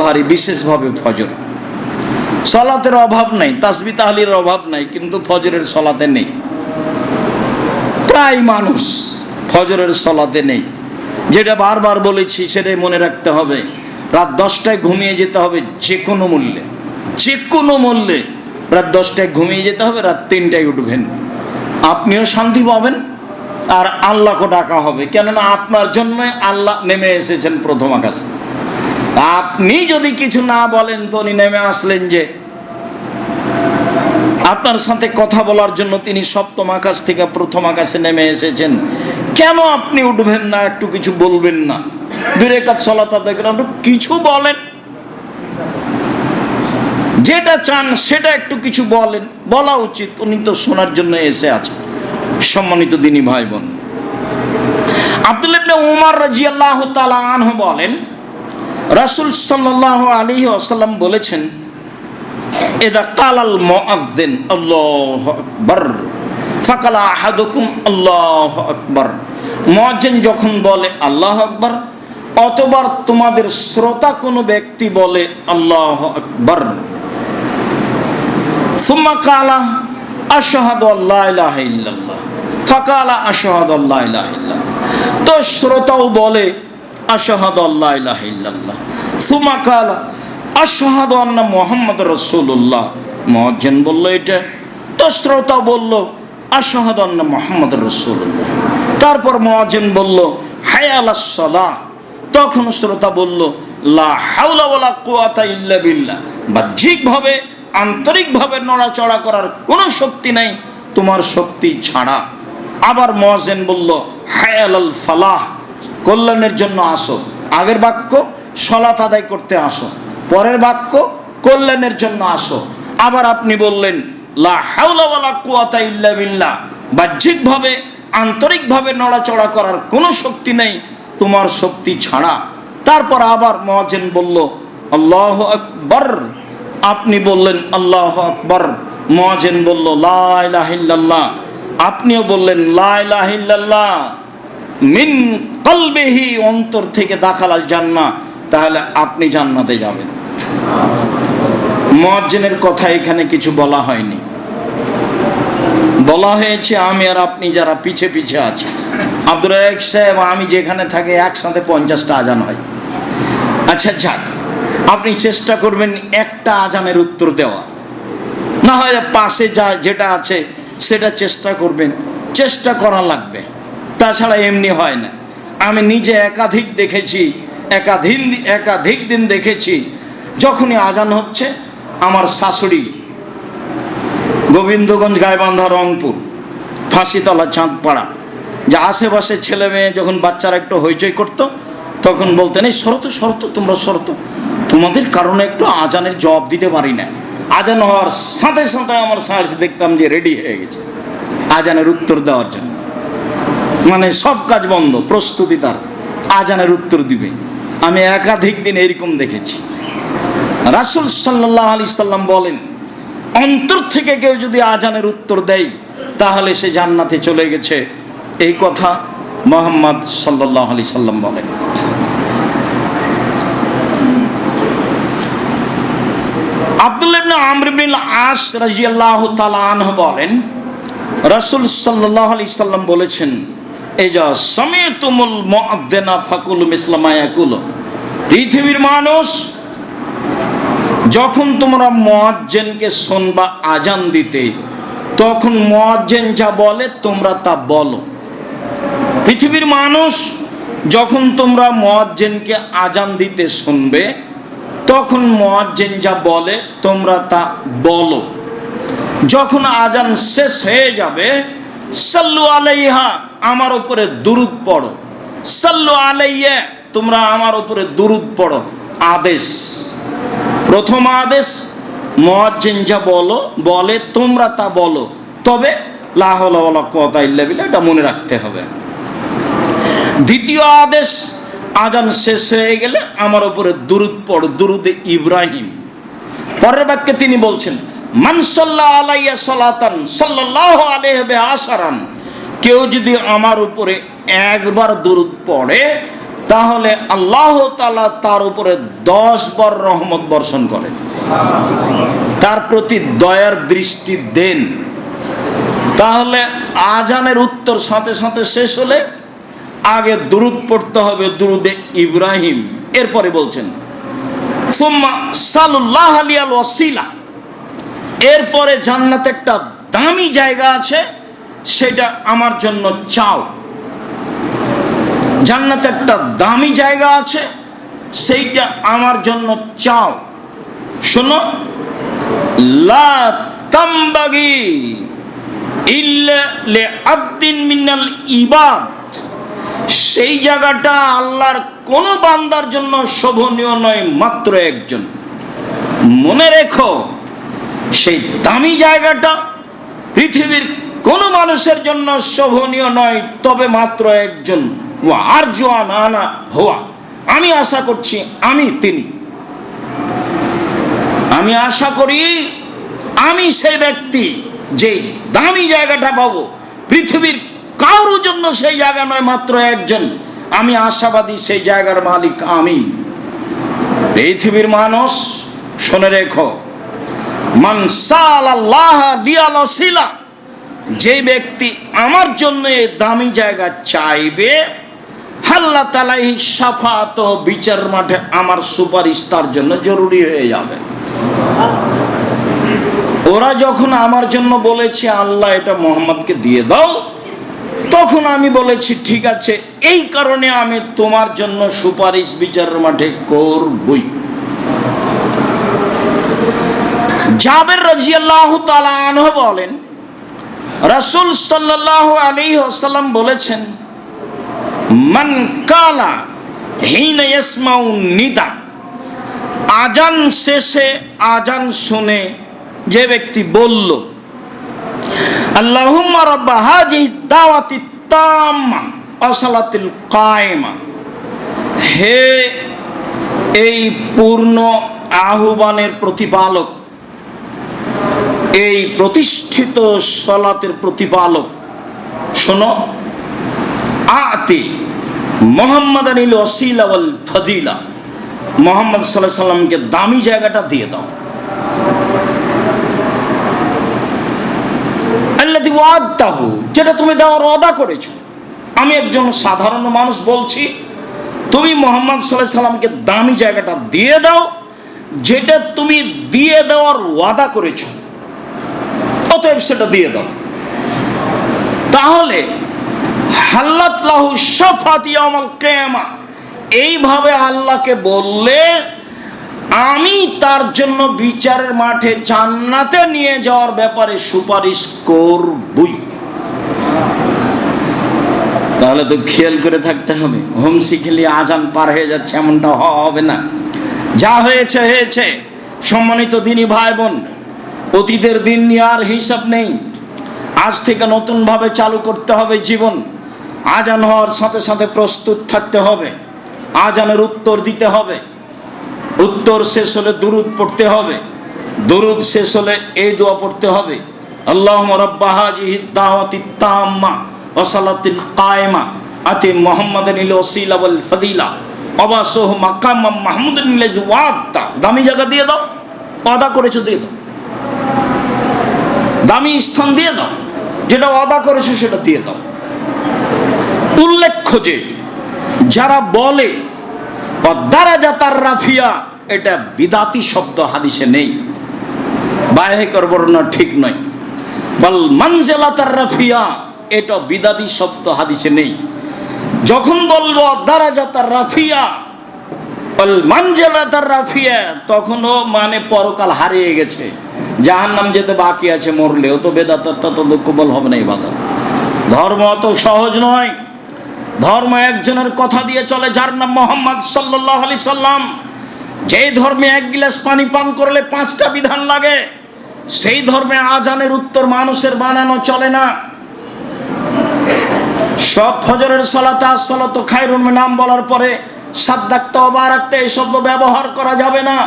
ভারী বিশেষভাবে ফজর। সলাতের অভাব নাই, তাসবি তাহলির অভাব নাই, কিন্তু ফজরের সলাতে নেই। প্রায় মানুষ ফজরের সলাতে নেই। যেটা বারবার বলেছি, সেটাই মনে রাখতে হবে। রাত দশটায় ঘুমিয়ে যেতে হবে যে কোনো মূল্যে। যে কোনো মূল্যে রাত দশটায় ঘুমিয়ে যেতে হবে, রাত তিনটায় উঠবেন। আপনিও শান্তি পাবেন আর আল্লাহকে ডাকা হবে। কেননা আপনার জন্যই আল্লাহ নেমে এসেছেন প্রথম আকাশে। আপনি যদি কিছু না বলেন তো উনি নেমে আসলেন যে। আপনার সাথে কথা বলার জন্য তিনি সপ্তম আকাশ থেকে প্রথম আকাশে নেমে এসেছেন। কেন আপনি উঠবেন না? একটু কিছু বলবেন না। দূরে কাজ চলাতা দেখেন কিছু বলেন। যেটা চান সেটা একটু কিছু বলেন। বলা উচিত। উনি তো শোনার জন্য এসে আছেন। সম্মানিত দিনী ভাই বোন। আব্দুল ইবনে উমর তাআলা আনহু বলেন রাসূল সাল্লাল্লাহু আলাইহি ওয়াসাল্লাম বলেছেন, ইদা কালাল মুআযযিন আল্লাহু আকবার। ফাকালা আহাদুকুম, আল্লাহু আকবার। মুয়াজ্জিন যখন বলে, আল্লাহু আকবার, অতবার তোমাদের শ্রোতা কোনো ব্যক্তি বলে, আল্লাহু আকবার। সুম্মা কালা, আশহাদু আল্লা ইলাহা ইল্লাল্লাহ। ফাকালা, আশহাদু আল্লা ইলাহা ইল্লাল্লাহ। তো শ্রোতাও বলে আশহাদু আল্লা ইলাহা ইল্লাল্লাহ। সুম্মা কালা, আশহাদু আন্না মুহাম্মদ রাসূলুল্লাহ। মুয়াজ্জিন বলল এটা তো শ্রোতা তারপর মুয়াজ্জিন বলল হায় আলাস সালাহ তখন শ্রোতা বলল, লা ওয়ালা কুওয়াতা ইল্লা বিল্লাহ। আন্তরিকভাবে নড়াচড়া করার কোনো শক্তি নাই, তোমার শক্তি ছাড়া। আবার মহাজেন বলল হায়াল ফালাহ। কল্যাণের জন্য আসো। আগের বাক্য সলাত আদায় করতে আসো। পরের বাক্য, কল্যাণের জন্য আসো। আবার আপনি বললেন, লা ইল্লা বিল্লাহ। বাহ্যিকভাবে, আন্তরিকভাবে নড়াচড়া করার কোনো শক্তি নেই তোমার শক্তি ছাড়া। তারপর আবার মহাজেন বলল, আল্লাহ আকবর। আপনি বললেন, আল্লাহ আকবর। মহাজেন বলল লাহ আপনিও বললেন লাহ মিন কলবেহি অন্তর থেকে দাখালাল জান্না তাহলে আপনি জান্নাতে যাবেন। মহাজেনের কথা এখানে কিছু বলা হয়নি। বলা হয়েছে, আমি আর আপনি যারা পিছে পিছে আছি আব্দুল রাজাক সাহেব, আমি যেখানে থাকি, একসাথে পঞ্চাশটা আজান হয়। আচ্ছা যাক, আপনি চেষ্টা করবেন একটা আজানের উত্তর দেওয়া। না হয় পাশে যা যেটা আছে, সেটা চেষ্টা করবেন। চেষ্টা করা লাগবে। তাছাড়া এমনি হয় না। আমি নিজে একাধিক দেখেছি একাধিক একাধিক দিন দেখেছি, যখনই আজান হচ্ছে, আমার শাশুড়ি গোবিন্দগঞ্জ গাইবান্ধা রংপুর, ফাঁসিতলা চাঁদপাড়া, যে আশেপাশে ছেলে মেয়ে যখন বাচ্চারা একটু হইচই করতো, তখন বলতেন, এই শরত শরত তোমরা শরত তোমাদের কারণে একটু আজানের জবাব দিতে পারি না। আজান হওয়ার সাথে সাথে আমার সাহস দেখতাম যে রেডি হয়ে গেছে। আজানের উত্তর দেওয়ার জন্য। মানে সব কাজ বন্ধ, প্রস্তুতি তার। আজানের উত্তর দিবে। আমি একাধিক দিন এরকম দেখেছি। রাসুল সাল্লাহ আলি সাল্লাম বলেন, অন্তর থেকে কেউ যদি আজানের উত্তর দেয়, তাহলে সে জান্নাতে চলে গেছে। এই কথা মোহাম্মদ সাল্লাহ আলি সাল্লাম বলেন। আব্দুল্লাহ আমর বিন আস রাজিয়াল্লাহ তালাহ বলেন, রাসুল সাল্লাহ আলি সাল্লাম বলেছেন এই যা সমে তুমুল মদেনা ফাকুল ইসলামায়াকুল পৃথিবীর মানুষ, যখন তোমরা মোয়াজ্জেনকে শোনবা, আজান দিতে, তখন মোয়াজ্জেন যা বলে, তোমরা তা বলো। পৃথিবীর মানুষ, যখন তোমরা মোয়াজ্জেনকে আজান দিতে শুনবে, তখন মোয়াজ্জেন যা বলে, তোমরা তা বলো। যখন আজান শেষ হয়ে যাবে, সাল্লু আলাইহা আমার উপরে দুরুদ পড়ো। সাল্লু আলাইয়া, তোমরা আমার উপরে দুরুদ পড়ো। আদেশ। প্রথম আদেশ মহাজ্জেন যা বলো, বলে, তোমরা তা বলো। তবে লাহলা কথা এটা মনে রাখতে হবে। দ্বিতীয় আদেশ, আজান শেষ হয়ে গেলে আমার উপরে দুরুদ পড়, দুরুদে ইব্রাহিম। পরের বাক্যে তিনি বলছেন মানসল্লাহ আলাইয়া সলাতান সাল্লাহ আলাইহে আসারান কেউ যদি আমার উপরে একবার দুরুদ পড়ে, তাহলে আল্লাহ তালা তার উপরে দশ বার রহমত বর্ষণ করেন তার প্রতি দয়ার দৃষ্টি দেন। তাহলে আজানের উত্তর সাথে সাথে শেষ হলে আগে দুরুদ পড়তে হবে দুরুদে ইব্রাহিম। এরপরে বলছেন আলিয়াল এরপরে জান্নাতে একটা দামি জায়গা আছে সেটা আমার জন্য চাও। জান্নাতে একটা দামি জায়গা আছে, সেইটা আমার জন্য চাও। শোনো ইল্লা আব্দিন মিনাল ইবাদ। সেই জায়গাটা আল্লাহর কোন বান্দার জন্য শোভনীয় নয়, মাত্র একজন। মনে রেখো, সেই দামি জায়গাটা পৃথিবীর কোনো মানুষের জন্য শোভনীয় নয়, তবে মাত্র একজন। আর জোয়া না হওয়া আমি আশা করছি আমি তিনি। আমি আশা করি আমি সেই ব্যক্তি যে দামি জায়গাটা পাবো। পৃথিবীর কারোর জন্য সেই জায়গা নয়, মাত্র একজন। আমি আশাবাদী সেই জায়গার মালিক আমি। পৃথিবীর মানুষ, শুনে রেখো। মানসাল আল্লাহ দিয়াল শিলা যে ব্যক্তি আমার জন্য দামি জায়গা চাইবে হাল্লা তালাই সাফাত বিচার মাঠে আমার সুপারিশ তার জন্য জরুরি হয়ে যাবে। ওরা যখন আমার জন্য বলেছে, আল্লাহ, এটা মোহাম্মদকে দিয়ে দাও, তখন আমি বলেছি, ঠিক আছে, এই কারণে আমি তোমার জন্য সুপারিশ বিচারের মাঠে করবই। জাবের রাজিয়াল্লাহ তাআলা আনহু বলেন রাসূল সাল্লাল্লাহু আলাইহি ওয়াসাল্লাম বলেছেন, মান কালা হিনা নিদা আজান শেষে আজান শুনে যে ব্যক্তি বলল ওয়াসালাতিল কায়েমা হে এই পূর্ণ আহ্বানের প্রতিপালক এই প্রতিষ্ঠিত সলাতের প্রতিপালক, শোনো, আতি মোহাম্মদ আনিল ওসিলা ওয়াল ফদিলা মোহাম্মদ সাল্লাহ সাল্লামকে দামি জায়গাটা দিয়ে দাও। যেটা তুমি দেওয়ার ওয়াদা করেছ। আমি একজন সাধারণ মানুষ বলছি, তুমি মোহাম্মদ সাল্লাহ সাল্লামকে দামি জায়গাটা দিয়ে দাও, যেটা তুমি দিয়ে দেওয়ার ওয়াদা করেছ। অতএব সেটা দিয়ে দাও। তাহলে হাল্লাত লাহু সাফাতি আমল কেমা এইভাবে আল্লাহকে বললে, আমি তার জন্য বিচারের মাঠে জান্নাতে নিয়ে যাওয়ার ব্যাপারে সুপারিশ করবই। তাহলে তো খেয়াল করে থাকতে হবে। হোমসি খেলে আজান পার হয়ে যাচ্ছে, এমনটা হবে না। যা হয়েছে হয়েছে। সম্মানিত দিনী ভাই বোন অতীতের দিন নিয়ে আর হিসাব নেই। আজ থেকে নতুনভাবে চালু করতে হবে জীবন। আজান হওয়ার সাথে সাথে প্রস্তুত থাকতে হবে। আজানের উত্তর দিতে হবে। উত্তর শেষ হলে দুরুদ পড়তে হবে। দুরুদ শেষ হলে এই দোয়া পড়তে হবে। আল্লাহ তাম্মা ওসালাতিল কায়মা। আতি মোহাম্মদ নিল ওসিলা ফদিলা। অবাসহ মাকাম মাহমুদ নিলে দামি জায়গা দিয়ে দাও। ওয়াদা করেছ দিয়ে দাও। দামি স্থান দিয়ে দাও। যেটা ওয়াদা করেছ সেটা দিয়ে দাও। উল্লেখ্য যে, যারা বলে রাফিয়া এটা বিদাতি শব্দ হাদিসে নেই। বাহেকর বর্ণনা ঠিক নয়। বল, মানজেলা তার রাফিয়া এটা বিদাতি শব্দ হাদিসে নেই। যখন বলব দারাজা তার রাফিয়া বল রাফিয়া তখনও মানে পরকাল হারিয়ে গেছে। জাহান নাম যেতে বাকি আছে মরলেও তো বেদাতার তত দুঃখবল হবে না এই ধর্ম অত সহজ নয়। ধর্ম একজনের কথা দিয়ে চলে যার নাম মোহাম্মদ সাল্লাহ আলি সাল্লাম। যে ধর্মে এক গিলাস পানি পান করলে পাঁচটা বিধান লাগে। সেই ধর্মে আজানের উত্তর মানুষের বানানো চলে না। সব ফজরের সলাতে আসলত খাইরুন নাম বলার পরে সাদ্দাক্ত অবারাক্তে এই শব্দ ব্যবহার করা যাবে না।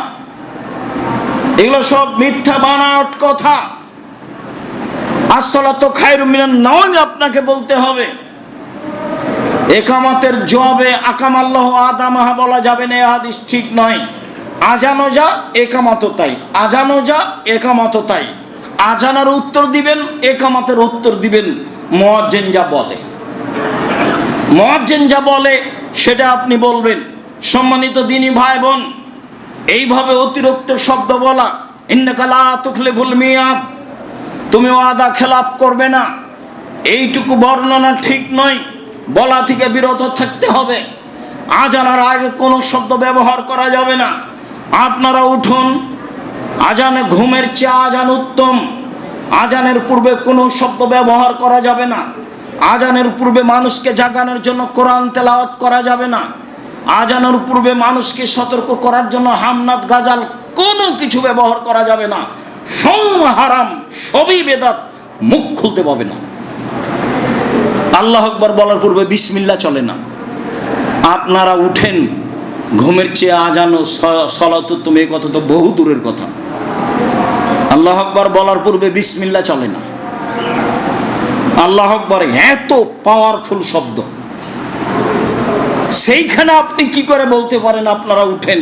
এগুলো সব মিথ্যা বানাওট কথা। আসলত খাইরুন মিনান নাম আপনাকে বলতে হবে। একামাতের জবাবে আকাম আল্লাহ আদামাহা বলা যাবে না হাদিস ঠিক নয়। আজানো যা একামাত তাই। আজানো যা একামাত তাই। আজানার উত্তর দিবেন, একামাতের উত্তর দিবেন। মোয়াজ্জেন যা বলে। মোয়াজ্জেন যা বলে, সেটা আপনি বলবেন। সম্মানিত দিনী ভাই বোন এইভাবে অতিরিক্ত শব্দ বলা ভুল তুমি ওয়াদা খেলাপ করবে না এইটুকু বর্ণনা ঠিক নয়। বলা থেকে বিরত থাকতে হবে। আজানার আগে কোনো শব্দ ব্যবহার করা যাবে না। আপনারা উঠুন। আজানে ঘুমের চেয়ে আজান উত্তম। আজানের পূর্বে কোনো শব্দ ব্যবহার করা যাবে না। আজানের পূর্বে মানুষকে জাগানোর জন্য কোরআন তেলাওয়াত করা যাবে না। আজানের পূর্বে মানুষকে সতর্ক করার জন্য হামনাত গাজাল কোনো কিছু ব্যবহার করা যাবে না। সং হারাম, সবই বেদাত, মুখ খুলতে পাবে না। আল্লাহ আকবর বলার পূর্বে বিসমিল্লা চলে না। আপনারা উঠেন, ঘুমের চেয়ে আজানো সলাত তুমি এ কথা তো বহু দূরের কথা। আল্লাহ আকবর বলার পূর্বে বিসমিল্লা চলে না। আল্লাহ আকবর এত পাওয়ারফুল শব্দ। সেইখানে আপনি কি করে বলতে পারেন আপনারা উঠেন?